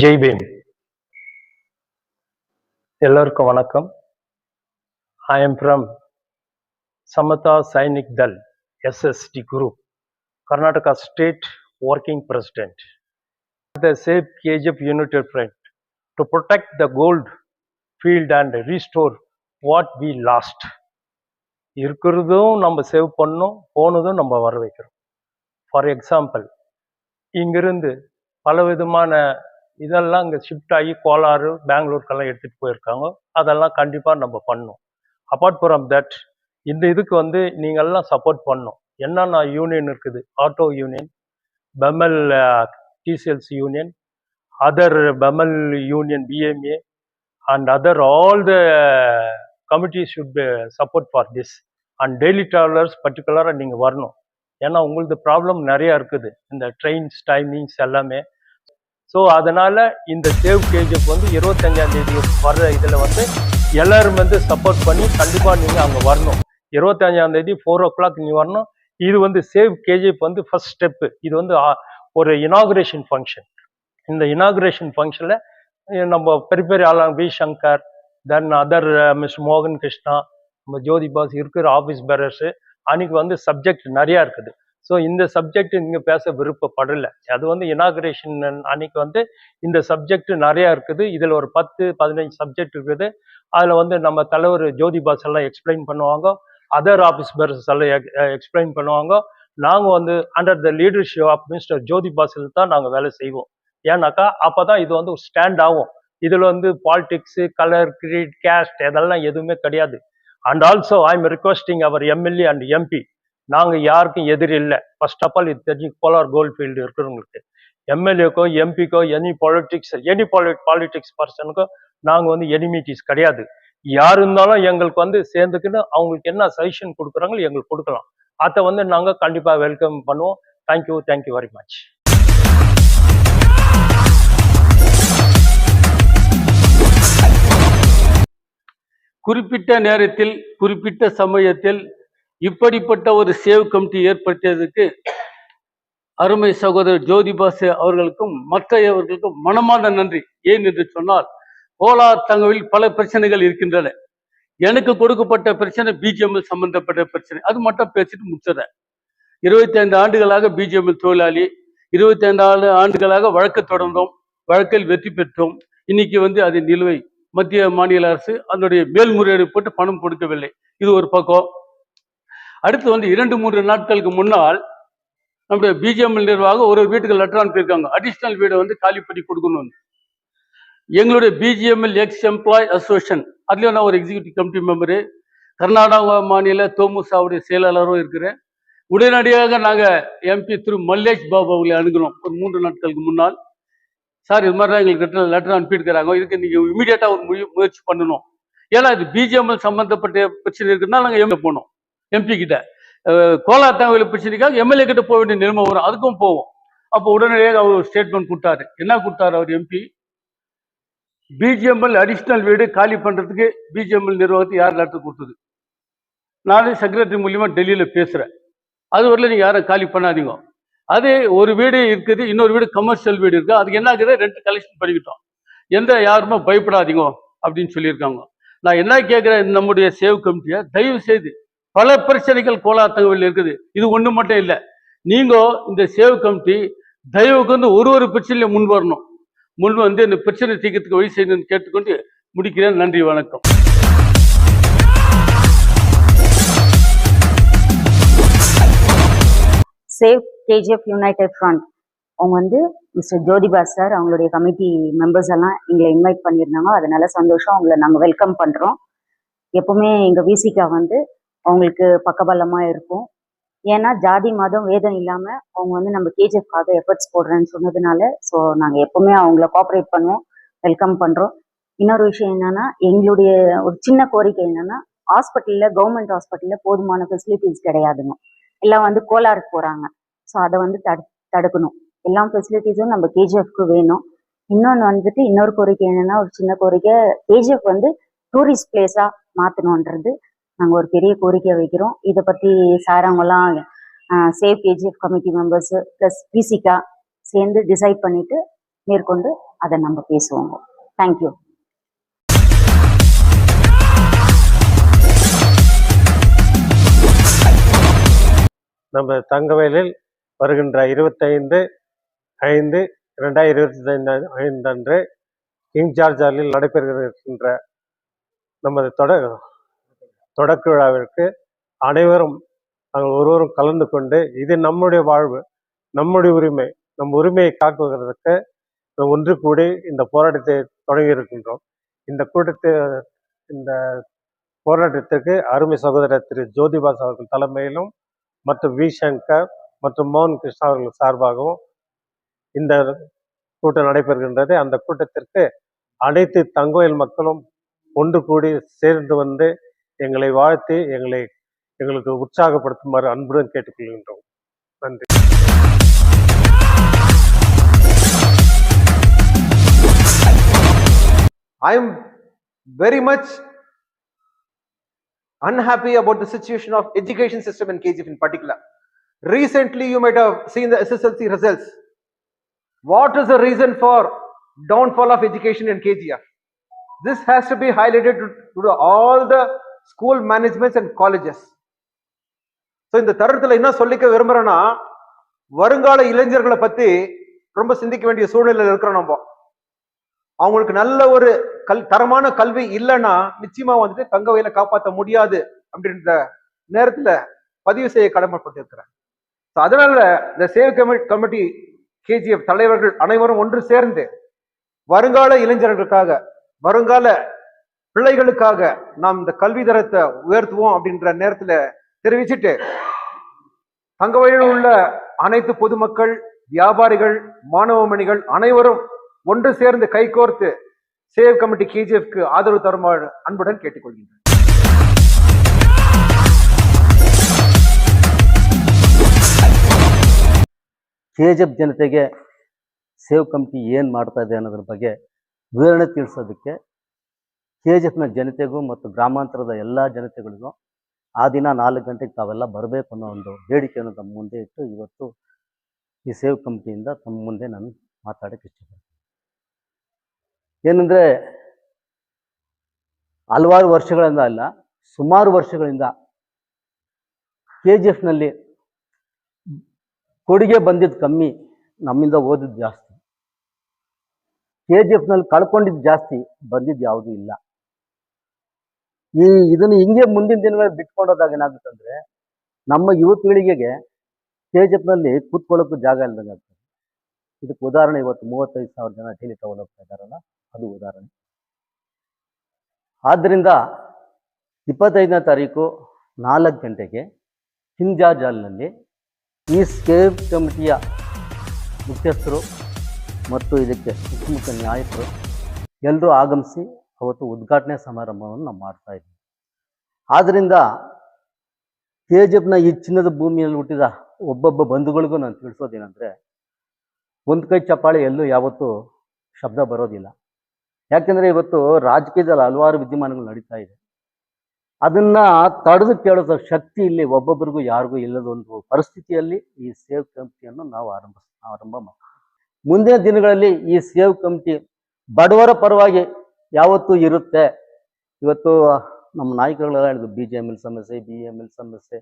ஜெய் பீம். எல்லோருக்கும் வணக்கம். I am from Samata Sainik Dal SSD group Karnataka state working president the safe KGF united front to protect the gold field and restore what we lost இருக்கிறதும் நம்ம save பண்ணோம் போனதும் நம்ம வர வைக்கிறோம் for example இங்கிருந்து பல விதமான இதெல்லாம் இங்கே ஷிஃப்ட் ஆகி கோலாறு பெங்களூருக்கெல்லாம் எடுத்துகிட்டு போயிருக்காங்க. அதெல்லாம் கண்டிப்பாக நம்ம பண்ணோம் அப்பார்ட் ஃப்ரம் தட் இந்த இதுக்கு வந்து நீங்கள்லாம் சப்போர்ட் பண்ணணும். என்னென்ன யூனியன் இருக்குது? Auto union BEML DCLs union other BEML union PMA and other all the committees should support for this and daily travellers பர்டிகுலராக நீங்கள் வரணும். ஏன்னா உங்களுக்கு ப்ராப்ளம் நிறையா இருக்குது. இந்த ட்ரெயின்ஸ் டைமிங்ஸ் எல்லாமே ஸோ அதனால இந்த சேவ் கேஜிஎஃப் வந்து இருபத்தஞ்சாம் தேதி வர்ற இதில் வந்து எல்லாரும் வந்து சப்போர்ட் பண்ணி கண்டிப்பாக நீங்கள் அங்கே வரணும். இருபத்தஞ்சாம் தேதி ஃபோர் ஓ கிளாக் நீ வரணும். இது வந்து சேவ் கேஜிஎஃப் வந்து ஃபர்ஸ்ட் ஸ்டெப்பு இது வந்து ஒரு இனாகுரேஷன் ஃபங்க்ஷன் இந்த இனாகுரேஷன் ஃபங்க்ஷனில் நம்ம பெரிய பெரிய ஆளாங்க V Shankar then other miss மோகன் கிருஷ்ணா நம்ம ஜோதி பாஸ் இருக்கிற ஆஃபீஸ் பேரர்ஸு அன்னைக்கு வந்து சப்ஜெக்ட் நிறையா இருக்குது. ஸோ இந்த சப்ஜெக்ட் நீங்கள் பேச விருப்பப்படலை. அது வந்து இனாகுரேஷன் அன்னைக்கு வந்து இந்த சப்ஜெக்ட் நிறையா இருக்குது. இதில் ஒரு பத்து பதினஞ்சு சப்ஜெக்ட் இருக்குது. அதில் வந்து நம்ம தலைவர் ஜோதி பாஸ் எல்லாம் எக்ஸ்பிளைன் பண்ணுவாங்க அதர் ஆஃபீஸ் பர்சஸ் எல்லாம் எக்ஸ்பிளைன் பண்ணுவாங்க. நாங்கள் வந்து under the leadership of minister Jothi பாஸில் தான் நாங்கள் வேலை செய்வோம். ஏன்னாக்கா அப்போ தான் இது வந்து ஒரு ஸ்டாண்ட் ஆகும். இதில் வந்து பாலிடிக்ஸு கலர் கிரீட் கேஸ்ட் இதெல்லாம் எதுவுமே கிடையாது. And also I am requesting our MLA and MP நாங்கள் யாருக்கும் எதிரி இல்லை. ஃபர்ஸ்ட் ஆஃப் ஆல் இது தெரிஞ்சு கோலார் கோல்ட் ஃபீல்டு இருக்கிறவங்களுக்கு எம்எல்ஏக்கோ எம்பிக்கோ any politics any poli politics பர்சனுக்கோ நாங்கள் வந்து எனிமிட்டிஸ் கிடையாது. யார் இருந்தாலும் எங்களுக்கு வந்து சேர்ந்துக்கின்னு அவங்களுக்கு என்ன சஜஷன் கொடுக்குறாங்களோ எங்களுக்கு கொடுக்கலாம். அதை வந்து நாங்கள் கண்டிப்பாக வெல்கம் பண்ணுவோம். தேங்க்யூ தேங்க்யூ வெரி மச் குறிப்பிட்ட நேரத்தில் குறிப்பிட்ட சமயத்தில் இப்படிப்பட்ட ஒரு சேவ் கமிட்டி ஏற்படுத்தியதுக்கு அருமை சகோதரர் ஜோதிபாசு அவர்களுக்கும் மற்றவர்களுக்கும் மனமார்ந்த நன்றி. ஏன் என்று சொன்னால் கோலார் தங்கவில் பல பிரச்சனைகள் இருக்கின்றன. எனக்கு கொடுக்கப்பட்ட பிரச்சனை பிஜிஎம்எல் சம்பந்தப்பட்ட பிரச்சனை. அது மட்டும் பேசிட்டு முடிச்சிடறேன். இருபத்தி ஐந்து ஆண்டுகளாக பிஜிஎம்எல் தொழிலாளி இருபத்தி ஐந்து ஆண்டு ஆண்டுகளாக வழக்கு தொடர்ந்தோம் வழக்கில் வெற்றி பெற்றோம். இன்னைக்கு வந்து அது நிலுவை. மத்திய மாநில அரசு அதனுடைய மேல்முறையீடு போட்டு பணம் கொடுக்கவில்லை. இது ஒரு பக்கம். அடுத்து வந்து இரண்டு மூன்று நாட்களுக்கு முன்னால் நம்முடைய பிஜிஎம்எல் நிர்வாகம் ஒரு ஒரு வீட்டுக்கு லெட்டர் அனுப்பியிருக்காங்க. அடிஷ்னல் வீடை வந்து காலி பண்ணி கொடுக்கணும்னு. எங்களுடைய பிஜிஎம்எல் எக்ஸ் எம்ப்ளாய் அசோசியேஷன் அதுலயும் நான் ஒரு எக்ஸிக்யூட்டிவ் கமிட்டி மெம்பரு கர்நாடகா மாநில தோமுசாவுடைய செயலாளரும் இருக்கிறேன். உடனடியாக நாங்கள் எம்பி திரு மல்லேஷ் பாபு அவர்களை அணுகிறோம் ஒரு மூன்று நாட்களுக்கு முன்னால். சார் இது மாதிரி தான் எங்களுக்கு லெட்டர் அனுப்பியிருக்கிறாங்க. இதுக்கு நீங்கள் இமீடியட்டாக ஒரு முயற்சி பண்ணணும். ஏன்னா இது பிஜிஎம்எல் சம்மந்தப்பட்ட பிரச்சனை இருக்குன்னா நாங்கள் எங்கே போனோம். எம்பி கிட்ட. அஹ் தகவல் பிரச்சனைக்காக எம்எல்ஏ கிட்ட போக வேண்டிய நிலைமை வரும். அதுக்கும் போவோம். அப்போ உடனடியாக அவர் ஸ்டேட்மெண்ட் கொடுத்தாரு. என்ன கொடுத்தாரு அவர் எம்பி பிஜிஎம்எல் அடிஷ்னல் வீடு காலி பண்றதுக்கு பிஜிஎம்எல் நிர்வாகத்தை யார் லெட்டர் கொடுத்தது? நானே செக்ரட்டரி மூலியமா டெல்லியில பேசுறேன். அது வரல நீங்க யாரும் காலி பண்ணாதீங்க. அது ஒரு வீடு இருக்குது இன்னொரு வீடு கமர்ஷியல் வீடு இருக்கு. அதுக்கு என்ன ஆகுது? ரெண்டு கலெக்ஷன் பண்ணிக்கிட்டோம். எந்த யாருமே பயப்படாதீங்க அப்படின்னு சொல்லியிருக்காங்க. நான் என்ன கேட்குறேன்? நம்முடைய சேவ் கமிட்டியை தயவு செய்து பல பிரச்சனைகள் கோலார் தகவல் இருக்குது. இது ஒண்ணு மட்டும் இல்லை. நீங்க இந்த சேவ் கமிட்டி தயவுக்கு வந்து ஒரு ஒரு பிரச்சனையில முன் வரணும். முன் வந்து இந்த பிரச்சனை தீர்க்கறதுக்கு வழி செய்யணும்னு கேட்டுக்கொண்டு முடிக்கிறேன். நன்றி வணக்கம். Save KGF united front. அவங்க வந்து மிஸ்டர் ஜோதிபாஸ் சார் அவங்களுடைய கமிட்டி மெம்பர்ஸ் எல்லாம் எங்களை இன்வைட் பண்ணியிருந்தாங்க. அதனால சந்தோஷம். அவங்கள நாங்கள் வெல்கம் பண்ணுறோம் எப்பவுமே எங்கள் விசிகா வந்து அவங்களுக்கு பக்கபலமாக இருக்கும். ஏன்னா ஜாதி மதம் வேதம் இல்லாமல் அவங்க வந்து நம்ம கேஜிஎஃப்காக எஃபர்ட்ஸ் போடுறேன்னு சொன்னதுனால ஸோ நாங்கள் எப்பவுமே அவங்கள கோஆப்ரேட் பண்ணுவோம் வெல்கம் பண்ணுறோம் இன்னொரு விஷயம் என்னன்னா எங்களுடைய ஒரு சின்ன கோரிக்கை என்னன்னா ஹாஸ்பிட்டலில் கவர்மெண்ட் ஹாஸ்பிட்டலில் போதுமான ஃபெசிலிட்டிஸ் கிடையாதுங்க. எல்லாம் வந்து கோலாருக்கு போகிறாங்க ஸோ அதை வந்து தடு தடுக்கணும். எல்லா ஃபெசிலிட்டிஸும் நம்ம கேஜிஎஃப்க்கு வேணும். இன்னொன்று வந்துட்டு இன்னொரு கோரிக்கை என்னன்னா ஒரு சின்ன கோரிக்கை கேஜிஎஃப் வந்து டூரிஸ்ட் பிளேஸாக மாற்றணுன்றது நாங்கள் ஒரு பெரிய கோரிக்கை வைக்கிறோம். இதை பற்றி சார் அவங்கெல்லாம் save KGF committee members plus VCK சேர்ந்து டிசைட் பண்ணிட்டு மேற்கொண்டு அதை நம்ம பேசுவோங்க. தேங்க்யூ நம்ம தங்கவேலில் வருகின்ற இருபத்தைந்து ஐந்து ரெண்டாயிரத்தி இருபத்தி ஐந்து ஐந்து அன்று கிங் ஜார்ஜ் நடைபெறுகின்ற நமது தொட தொடக்க விழாவிற்கு அனைவரும் நாங்கள் ஒருவரும் கலந்து கொண்டு இது நம்முடைய வாழ்வு நம்முடைய உரிமை நம் உரிமையை காக்குவதற்கு ஒன்று கூடி இந்த போராட்டத்தை தொடங்கி இருக்கின்றோம். இந்த கூட்டத்தை இந்த போராட்டத்திற்கு அருமை சகோதரர் திரு ஜோதிபாஸ் அவர்கள் தலைமையிலும் மற்றும் வி சங்கர் மற்றும் மோகன் கிருஷ்ணா அவர்கள் சார்பாகவும் இந்த கூட்டம் நடைபெறுகின்றது. அந்த கூட்டத்திற்கு அனைத்து தங்கோயில் மக்களும் ஒன்று கூடி சேர்ந்து வந்து எங்களை வாழ்த்தி எங்களை எங்களுக்கு உற்சாகப்படுத்துமாறு அன்புடன் கேட்டுக்கொள்கின்றோம் நன்றி I am very much unhappy about the situation of education system in KGF in particular. Recently, you might have seen the SSLC results. What is the reason for downfall of education in KGF? This has to be highlighted to, to all the school managements and colleges so இந்த தருணத்தில் என்ன சொல்லிக்க விரும்புகிறேன்னா வருங்கால இளைஞர்களை பற்றி ரொம்ப சிந்திக்க வேண்டிய சூழ்நிலையில் இருக்கிறோம் நம்ம. அவங்களுக்கு நல்ல ஒரு கல் தரமான கல்வி இல்லைன்னா நிச்சயமா வந்துட்டு தங்க வயலை காப்பாற்ற முடியாது அப்படின்ற நேரத்துல பதிவு செய்ய கடமைப்பட்டிருக்கிறேன். ஸோ அதனால இந்த சேவ் கமி கமிட்டி கேஜிஎஃப் தலைவர்கள் அனைவரும் ஒன்று சேர்ந்து வருங்கால இளைஞர்களுக்காக வருங்கால பிள்ளைகளுக்காக நாம் இந்த கல்வி தரத்தை உயர்த்துவோம் அப்படின்ற நேரத்துல தெரிவிச்சுட்டு தங்கவழியில் உள்ள அனைத்து பொதுமக்கள் வியாபாரிகள் மாணவமணிகள் அனைவரும் ஒன்று சேர்ந்து கைகோர்த்து சேவ் கமிட்டி கேஜிஎஃப்க்கு ஆதரவு தருமாறு அன்புடன் கேட்டுக்கொள்கின்றேன் ಕೆ ಜಿ ಎಫ್ ಜನತೆಗೆ ಸೇವ್ ಕಮಿಟಿ ಏನು ಮಾಡ್ತಾ ಇದೆ ಅನ್ನೋದ್ರ ಬಗ್ಗೆ ವಿವರಣೆ ತಿಳಿಸೋದಕ್ಕೆ ಕೆ ಜಿ ಎಫ್ನ ಜನತೆಗೂ ಮತ್ತು ಗ್ರಾಮಾಂತರದ ಎಲ್ಲ ಜನತೆಗಳಿಗೂ ಆ ದಿನ ನಾಲ್ಕು ಗಂಟೆಗೆ ತಾವೆಲ್ಲ ಬರಬೇಕು ಅನ್ನೋ ಒಂದು ಬೇಡಿಕೆಯನ್ನು ತಮ್ಮ ಮುಂದೆ ಇಟ್ಟು ಇವತ್ತು ಈ ಸೇವ್ ಕಮಿಟಿಯಿಂದ ತಮ್ಮ ಮುಂದೆ ನಾನು ಮಾತಾಡೋಕ್ಕೆ ಇಷ್ಟಪಡ್ತೀನಿ. ಏನಂದರೆ ಹಲವಾರು ವರ್ಷಗಳಿಂದ ಅಲ್ಲ, ಸುಮಾರು ವರ್ಷಗಳಿಂದ ಕೆ ಜಿ ಎಫ್ನಲ್ಲಿ ಕೊಡುಗೆ ಬಂದಿದ್ದು ಕಮ್ಮಿ ನಮ್ಮಿಂದ ಓದಿದ್ದು ಜಾಸ್ತಿ. ಕೆ ಜಿ ಎಫ್ನಲ್ಲಿ ಕಳ್ಕೊಂಡಿದ್ದು ಜಾಸ್ತಿ ಬಂದಿದ್ದು ಯಾವುದೂ ಇಲ್ಲ. ಈ ಇದನ್ನು ಹಿಂಗೆ ಮುಂದಿನ ದಿನಗಳಲ್ಲಿ ಬಿಟ್ಕೊಂಡೋದಾಗ ಏನಾಗುತ್ತಂದ್ರೆ ನಮ್ಮ ಯುವ ಪೀಳಿಗೆಗೆ ಕೆ ಜಿ ಎಫ್ನಲ್ಲಿ ಕೂತ್ಕೊಳ್ಳೋಕ್ಕೂ ಜಾಗ ಇಲ್ದಂಗೆ ಆಗ್ತದೆ. ಇದಕ್ಕೆ ಉದಾಹರಣೆ ಇವತ್ತು ಮೂವತ್ತೈದು ಸಾವಿರ ಜನ ಡೈಲಿ ತಗೊಂಡು ಇದ್ದಾರಲ್ಲ, ಅದು ಉದಾಹರಣೆ. ಆದ್ದರಿಂದ ಇಪ್ಪತ್ತೈದನೇ ತಾರೀಕು ನಾಲ್ಕು ಗಂಟೆಗೆ ಹಿಂಜಾಜಾಲ್ನಲ್ಲಿ ಈ ಸ್ಕೇಪ್ ಕಮಿಟಿಯ ಮುಖ್ಯಸ್ಥರು ಮತ್ತು ಇದಕ್ಕೆ ಸುತ್ತಮುತ್ತ ನಾಯಕರು ಎಲ್ಲರೂ ಆಗಮಿಸಿ ಅವತ್ತು ಉದ್ಘಾಟನೆ ಸಮಾರಂಭವನ್ನು ನಾವು ಮಾಡ್ತಾ ಇದ್ವಿ ಆದ್ದರಿಂದ ಎಫ್ನ ಈ ಚಿನ್ನದ ಭೂಮಿಯಲ್ಲಿ ಹುಟ್ಟಿದ ಒಬ್ಬೊಬ್ಬ ಬಂಧುಗಳಿಗೂ ನಾನು ತಿಳಿಸೋದೇನೆಂದರೆ, ಒಂದು ಕೈ ಚಪ್ಪಾಳೆ ಎಲ್ಲೂ ಯಾವತ್ತೂ ಶಬ್ದ ಬರೋದಿಲ್ಲ. ಯಾಕೆಂದರೆ ಇವತ್ತು ರಾಜಕೀಯದಲ್ಲಿ ಹಲವಾರು ವಿದ್ಯಮಾನಗಳು ನಡೀತಾ ಇದೆ. ಅದನ್ನ ತಡೆದು ಕೇಳೋ ಶಕ್ತಿ ಇಲ್ಲಿ ಒಬ್ಬೊಬ್ಬರಿಗೂ ಯಾರಿಗೂ ಇಲ್ಲದ ಒಂದು ಪರಿಸ್ಥಿತಿಯಲ್ಲಿ ಈ ಸೇವ್ ಕಮಿಟಿಯನ್ನು ನಾವು ಆರಂಭ ಆರಂಭ ಮಾಡ್ತೀವಿ. ಮುಂದಿನ ದಿನಗಳಲ್ಲಿ ಈ ಸೇವ್ ಕಮಿಟಿ ಬಡವರ ಪರವಾಗಿ ಯಾವತ್ತೂ ಇರುತ್ತೆ. ಇವತ್ತು ನಮ್ಮ ನಾಯಕರುಗಳೆಲ್ಲ ಹೇಳಿದ್ರು ಬಿ ಜೆ ಎಂ ಎಲ್ ಸಮಸ್ಯೆ ಬಿ ಎಂ ಎಲ್ ಸಮಸ್ಯೆ,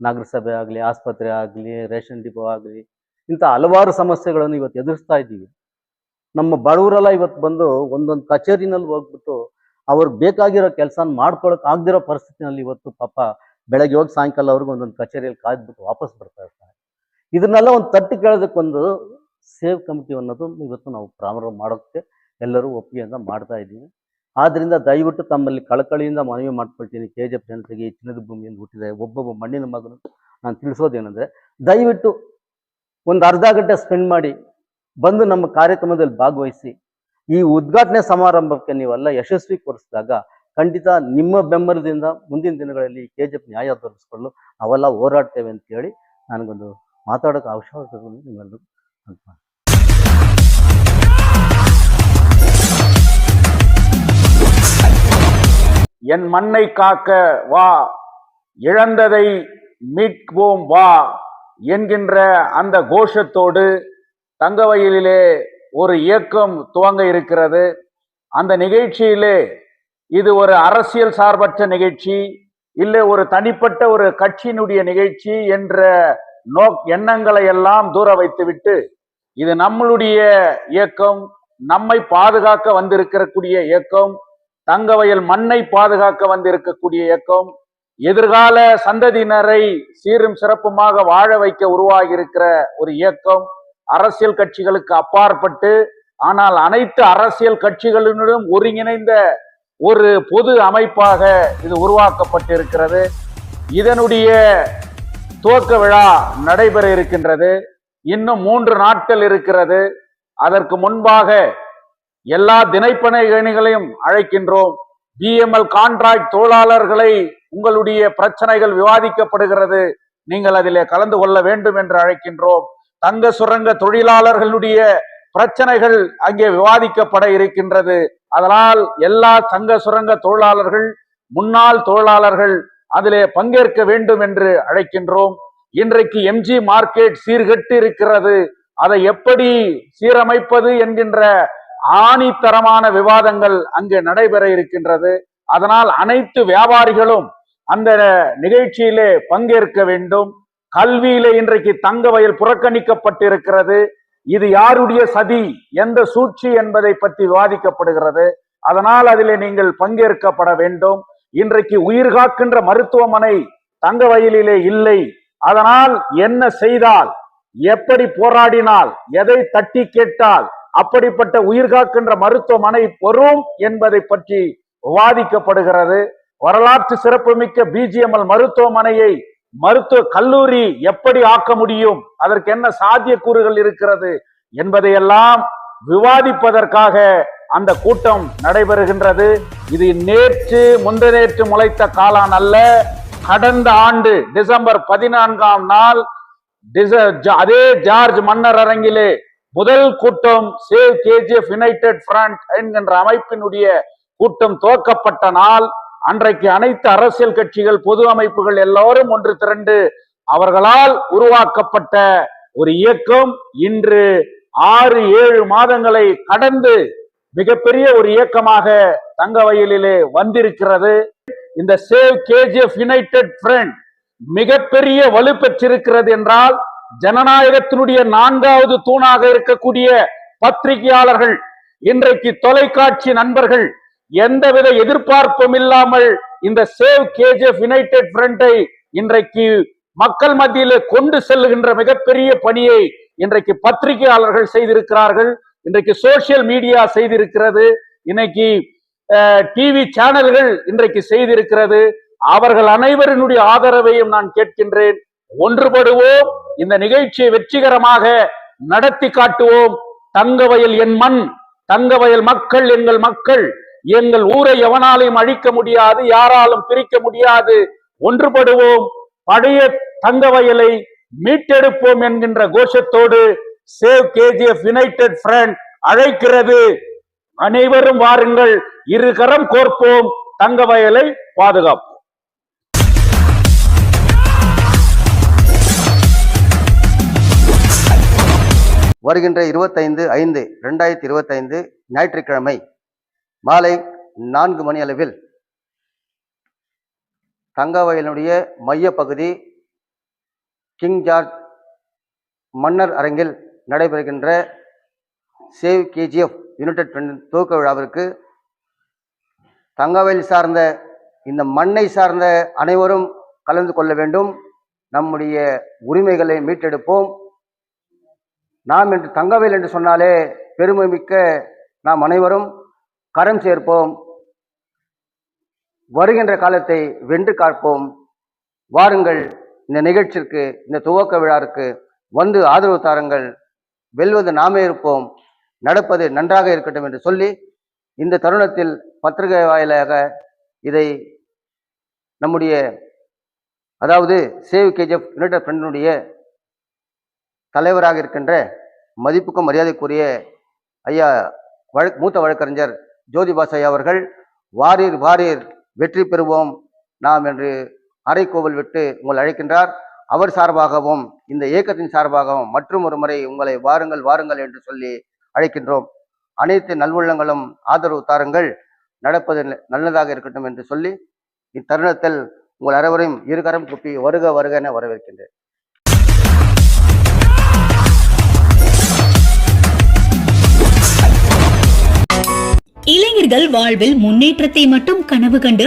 ನಗರಸಭೆ ಆಗಲಿ, ಆಸ್ಪತ್ರೆ ಆಗಲಿ, ರೇಷನ್ ಡಿಪೋ ಆಗಲಿ, ಇಂಥ ಹಲವಾರು ಸಮಸ್ಯೆಗಳನ್ನು ಇವತ್ತು ಎದುರಿಸ್ತಾ ಇದ್ದೀವಿ. ನಮ್ಮ ಬಡವರೆಲ್ಲ ಇವತ್ತು ಬಂದು ಒಂದೊಂದು ಕಚೇರಿನಲ್ಲಿ ಹೋಗ್ಬಿಟ್ಟು ಅವ್ರಿಗೆ ಬೇಕಾಗಿರೋ ಕೆಲಸ ಮಾಡ್ಕೊಳಕ್ ಆಗದಿರೋ ಪರಿಸ್ಥಿತಿನಲ್ಲಿ ಇವತ್ತು ಪಾಪ ಬೆಳಗ್ಗೆ ಹೋಗಿ ಸಾಯಂಕಾಲ ಅವ್ರಿಗೆ ಒಂದೊಂದು ಕಚೇರಿಯಲ್ಲಿ ಕಾದ್ಬಿಟ್ಟು ವಾಪಸ್ ಬರ್ತಾ ಇರ್ತಾರೆ. ಇದನ್ನೆಲ್ಲ ಒಂದು ತಟ್ಟಿ ಕೇಳೋದಕ್ಕೊಂದು ಸೇವ್ ಕಮಿಟಿ ಅನ್ನೋದು ಇವತ್ತು ನಾವು ಪ್ರಾರಂಭ ಮಾಡೋಕ್ಕೆ ಎಲ್ಲರೂ ಒಪ್ಪಿಗೆಯಿಂದ ಮಾಡ್ತಾ ಇದ್ದೀವಿ. ಆದ್ದರಿಂದ ದಯವಿಟ್ಟು ತಮ್ಮಲ್ಲಿ ಕಳಕಳಿಯಿಂದ ಮನವಿ ಮಾಡ್ಕೊಳ್ತೀನಿ. ಕೆ ಜೆ ಎಫ್ ಜನತೆಗೆ ಚಿನ್ನದ ಭೂಮಿಯಲ್ಲಿ ಹುಟ್ಟಿದೆ ಒಬ್ಬೊಬ್ಬ ಮಣ್ಣಿನ ಮಗನು ನಾನು ತಿಳಿಸೋದೇನೆಂದರೆ, ದಯವಿಟ್ಟು ಒಂದು ಅರ್ಧ ಗಂಟೆ ಸ್ಪೆಂಡ್ ಮಾಡಿ ಬಂದು ನಮ್ಮ ಕಾರ್ಯಕ್ರಮದಲ್ಲಿ ಭಾಗವಹಿಸಿ. ಈ ಉದ್ಘಾಟನೆ ಸಮಾರಂಭಕ್ಕೆ ನೀವೆಲ್ಲ ಯಶಸ್ವಿ ಕೊಡಿಸಿದಾಗ ಖಂಡಿತ ನಿಮ್ಮ ಬೆಂಬಲದಿಂದ ಮುಂದಿನ ದಿನಗಳಲ್ಲಿ ಕೆ ಜೆ ಎಫ್ ನ್ಯಾಯ ದೊರಕಿಸ್ಕೊಳ್ಳಲು ನಾವೆಲ್ಲ ಹೋರಾಡ್ತೇವೆ ಅಂತ ಹೇಳಿ, ನನಗೊಂದು ಮಾತಾಡೋಕೆ ಅವಶ್ಯಕತೆ ನಿಮ್ಮೆಲ್ಲರೂ ಅಂತ என் மண்ணை காக்க வா இழந்ததை மீட்போம் வா என்கின்ற அந்த கோஷத்தோடு தங்கவயலிலே ஒரு இயக்கம் துவங்க இருக்கிறது. அந்த நிகழ்ச்சியிலே இது ஒரு அரசியல் சார்பற்ற நிகழ்ச்சி இல்லை ஒரு தனிப்பட்ட ஒரு கட்சியினுடைய நிகழ்ச்சி என்ற நோக் எண்ணங்களை எல்லாம் தூர வைத்துவிட்டு இது நம்மளுடைய இயக்கம் நம்மை பாதுகாக்க வந்திருக்கக்கூடிய இயக்கம் தங்கவயல் மண்ணை பாதுகாக்க வந்திருக்கக்கூடிய இயக்கம் எதிர்கால சந்ததியினரை சீரும் சிறப்புமாக வாழ வைக்க உருவாகி இருக்கிற ஒரு இயக்கம். அரசியல் கட்சிகளுக்கு அப்பாற்பட்டு ஆனால் அனைத்து அரசியல் கட்சிகளினுடன் ஒருங்கிணைந்த ஒரு பொது அமைப்பாக இது உருவாக்கப்பட்டிருக்கிறது. இதனுடைய துவக்க விழா நடைபெற இருக்கின்றது. இன்னும் மூன்று நாட்கள் இருக்கிறது. அதற்கு முன்பாக எல்லா திணைப்பணிகளையும் அழைக்கின்றோம். பிஎம்எல் கான்ட்ராக்ட் தொழிலாளர்களை உங்களுடைய பிரச்சனைகள் விவாதிக்கப்படுகிறது. நீங்கள் அதிலே கலந்து கொள்ள வேண்டும் என்று அழைக்கின்றோம். தங்க சுரங்க தொழிலாளர்களுடைய பிரச்சனைகள் அங்கே விவாதிக்கப்பட இருக்கின்றது. அதனால் எல்லா தங்க சுரங்க தொழிலாளர்கள் முன்னாள் தொழிலாளர்கள் அதிலே பங்கேற்க வேண்டும் என்று அழைக்கின்றோம். இன்றைக்கு எம்ஜி மார்க்கெட் சீர்கெட்டு இருக்கிறது அதை எப்படி சீரமைப்பது என்கின்ற ஆணித்தரமான விவாதங்கள் அங்கு நடைபெற இருக்கின்றது. அதனால் அனைத்து வியாபாரிகளும் அந்த நிகழ்ச்சியிலே பங்கேற்க வேண்டும். கல்வியிலே இன்றைக்கு தங்க வயல் புறக்கணிக்கப்பட்டிருக்கிறது. இது யாருடைய சதி? எந்த சூழ்ச்சி என்பதை பற்றி விவாதிக்கப்படுகிறது. அதனால் அதிலே நீங்கள் பங்கேற்கப்பட வேண்டும். இன்றைக்கு உயிர் காக்கின்ற மருத்துவமனை தங்க வயலிலே இல்லை. அதனால் என்ன செய்தால் எப்படி போராடினால் எதை தட்டி கேட்டால் அப்படிப்பட்ட உயிர் காக்கின்ற மருத்துவமனை வரும் என்பதை பற்றி விவாதிக்கப்படுகிறது. வரலாற்று சிறப்புமிக்க பிஜிஎம்எல் மருத்துவமனையை மருத்துவ கல்லூரி எப்படி ஆக்க முடியும்? அதற்கு என்ன சாத்தியக்கூறுகள் இருக்கிறது? என்பதையெல்லாம் விவாதிப்பதற்காக அந்த கூட்டம் நடைபெறுகின்றது. இது நேற்று முந்த நேற்று முளைத்த காலான் அல்ல. கடந்த ஆண்டு டிசம்பர் பதினான்காம் நாள் டிச- அதே ஜார்ஜ் மன்னர் அரங்கிலே முதல் கூட்டம் சேவ் கேஜிஎஃப் யுனைடெட் ஃப்ரண்ட் என்கின்ற அமைப்பினுடைய கூட்டம் துவக்கப்பட்ட நாள். அன்றைக்கு அனைத்து அரசியல் கட்சிகள் பொது அமைப்புகள் எல்லோரும் ஒன்று திரண்டு அவர்களால் உருவாக்கப்பட்ட ஒரு இயக்கம். இன்று ஆறு ஏழு மாதங்களை கடந்து மிகப்பெரிய ஒரு இயக்கமாக தங்க வயலிலே வந்திருக்கிறது. இந்த சேவ் கேஜிஎஃப் யுனைடெட் ஃப்ரண்ட் மிகப்பெரிய வலு பெற்றிருக்கிறது என்றால் ஜனநாயகத்தினுடைய நான்காவது தூணாக இருக்கக்கூடிய பத்திரிகையாளர்கள் இன்றைக்கு தொலைக்காட்சி நண்பர்கள் எந்தவித எதிர்பார்ப்பும் இல்லாமல் இந்த சேவ் கேஜிஎஃப் யுனைடெட் ஃப்ரண்டை இன்றைக்கு மக்கள் மத்தியிலே கொண்டு செல்லுகின்ற மிகப்பெரிய பணியை இன்றைக்கு பத்திரிகையாளர்கள் செய்திருக்கிறார்கள். இன்றைக்கு சோசியல் மீடியா செய்திருக்கிறது. இன்னைக்கு டிவி சேனல்கள் இன்றைக்கு செய்திருக்கிறது. அவர்கள் அனைவரினுடைய ஆதரவையும் நான் கேட்கின்றேன். ஒன்றுபடுவோம். இந்த நிகழ்ச்சியை வெற்றிகரமாக நடத்தி காட்டுவோம். தங்கவயல் என் மண் தங்கவயல் மக்கள் எங்கள் மக்கள். எங்கள் ஊரை எவனாலையும் அழிக்க முடியாது யாராலும் பிரிக்க முடியாது. ஒன்றுபடுவோம். பழைய தங்கவயலை மீட்டெடுப்போம் என்கின்ற கோஷத்தோடு சேவ் கேஜிஎஃப் யுனைடெட் ஃப்ரண்ட் அழைக்கிறது. அனைவரும் வாருங்கள். இரு கரம் கோர்ப்போம். தங்கவயலை பாதுகாப்போம். வருகின்ற இருபத்தைந்து ஐந்து ரெண்டாயிரத்தி இருபத்தைந்து ஞாயிற்றுக்கிழமை மாலை நான்கு மணி அளவில் தங்கவயலினுடைய மையப்பகுதி கிங் ஜார்ஜ் மன்னர் அரங்கில் நடைபெறுகின்ற சேவ் கேஜிஎஃப் யுனைடெட் துவக்க விழாவிற்கு தங்கவயல் சார்ந்த இந்த மண்ணை சார்ந்த அனைவரும் கலந்து கொள்ள வேண்டும். நம்முடைய உரிமைகளை மீட்டெடுப்போம். நாம் என்று தங்கவேல் என்று சொன்னாலே பெருமை மிக்க நாம் அனைவரும் கரம் சேர்ப்போம். வருகின்ற காலத்தை வென்று காப்போம். வாருங்கள் இந்த நிகழ்ச்சிக்கு இந்த துவக்க விழாவிற்கு வந்து ஆதரவு தாருங்கள். வெல்வது நாமே இருப்போம். நடப்பது நன்றாக இருக்கட்டும் என்று சொல்லி இந்த தருணத்தில் பத்திரிகை வாயிலாக இதை நம்முடைய அதாவது சேவ் கேஜிஎஃப் யுனைடட் ஃப்ரண்டினுடைய தலைவராக இருக்கின்ற மதிப்புக்கும் மரியாதைக்குரிய ஐயா வழக் மூத்த வழக்கறிஞர் ஜோதிபாஸ் ஐயா அவர்கள் வாரீர் வாரீர் வெற்றி பெறுவோம். நாம் என்று அறைகோவல் விட்டு உங்களை அழைக்கின்றார். அவர் சார்பாகவும் இந்த இயக்கத்தின் சார்பாகவும் மற்றும் ஒரு முறை உங்களை வாருங்கள் வாருங்கள் என்று சொல்லி அழைக்கின்றோம். அனைத்து நல்வுள்ளங்களும் ஆதரவு தாருங்கள். நடப்பது நல்லதாக இருக்கட்டும் என்று சொல்லி இத்தருணத்தில் உங்கள் அனைவரையும் இருகரம் குப்பி வருக வருக என வரவேற்கின்றேன். இளைஞர்கள் வாழ்வில் முன்னேற்றத்தை மட்டும் கனவு கண்டு